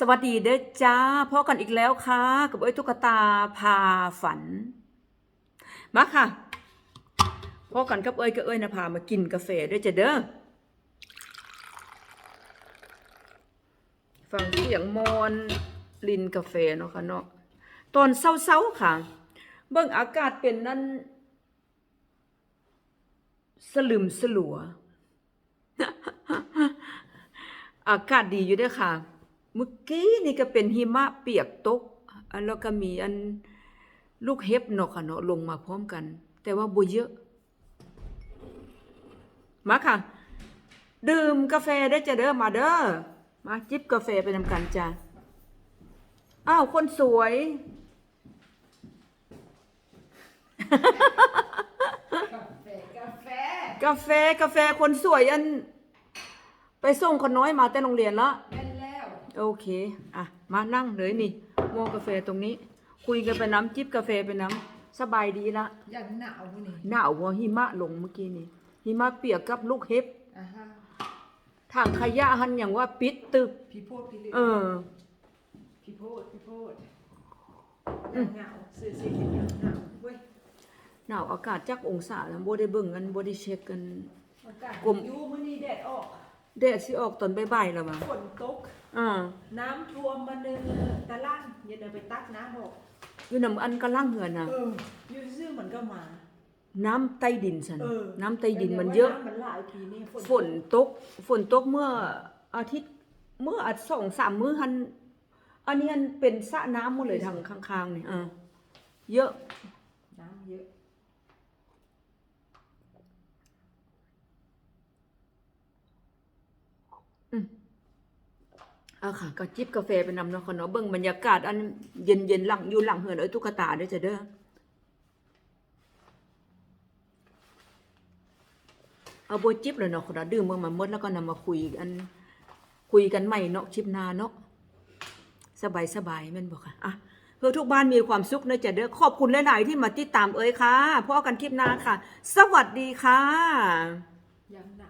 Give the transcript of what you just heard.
สวัสดีเด้อจ้าพบกันอีกแล้วค่ะ กับเอ้ยตุ๊กตาพาฝัน มาค่ะพบกันกับเอ้ยกับเอ้ยนะพามากินกาแฟด้วยจ้ะเด้อฟังเสียงมอนลินกาแฟเนาะค่ะเนาะตอนเช้าๆค่ะ เบิ่งอากาศเป็นนั่นสลึมสลัว อากาศดีอยู่ด้วยค่ะ เมื่อกี้นี่ก็เป็นหิมะเปียกตกอันแล้วก็มีอันลูกเห็บเนาะค่ะเนาะลงมาพร้อมกัน แต่ว่าบ่เยอะ มาค่ะ ดื่มกาแฟได้จะเด้อมาเด้อมาจิบกาแฟไปนำกันจ้าอ้าว คนสวย กาแฟ กาแฟ กาแฟ คนสวยอัน ไปส่งคนน้อยมาแต่โรงเรียนละแม่นแล้ว โอเค อะ มานั่งเลยนี่มองกาแฟตรงนี้ คุยกันไปน้ำจิบกาแฟไปน้ำสบายดีละอย่างหนาวนี่หนาวเพราะหิมะลงเมื่อกี้นี่หิมะเปียกกับลูกเห็บอ่าฮะทางขยะหันอย่างว่าปิดตึบพี่โพดพี่ลือเออ พี่โพดพี่โพดอย่างหนาวสื่อสิเห็นอย่างหนาวเว้ยหนาวอากาศจักองศาแล้วบ่ได้เบิ่งกันบ่ได้เช็คกันอากาศกลมอยู่มื้อนี้แดดออก แดดสิออกตอนบ่ายๆแล้วว่ะฝนตก อ่าน้ำท่วมมาเนินตะล่างอย่าเดินไปตักน้ำออกอยู่น้ำอันกำลังเหือนน่ะเอออยู่ซื่อเหมือนก็มา น้ำใต้ดินซั่นเออน้ำใต้ดินมันเยอะแต่ว่าำมันหลายทีนี่ฝนตก ฝนตกเมื่ออาทิตย์ เมื่ออาทิตย์สองสามมื้อหัน อันนี้อันเป็นสระน้ำหมดเลยทางข้างๆนี่อ่าเยอะ น้ำเยอะ เอาค่ะก็จิบกาแฟไปนำเนาะค่ะเนาะเบิ่งบรรยากาศอันเย็นๆหลังอยู่หลังเหือนเอ้ตุ๊กตาเด้อจ้ะเด้อเอาบ่จิบเลยเนาะค่ะดื่มเบิ่งมาหมดแล้วก็นำมาคุยอันคุยกันใหม่เนาะคลิปนาเนาะสบายสบายแม่นบ่ค่ะอะเพื่อทุกบ้านมีความสุขนะจ๊ะเด้อขอบคุณหลาย ๆ ที่มาติดตามเอ้ยค่ะพบกันคลิปหน้าค่ะ สวัสดีค่ะย่างหนา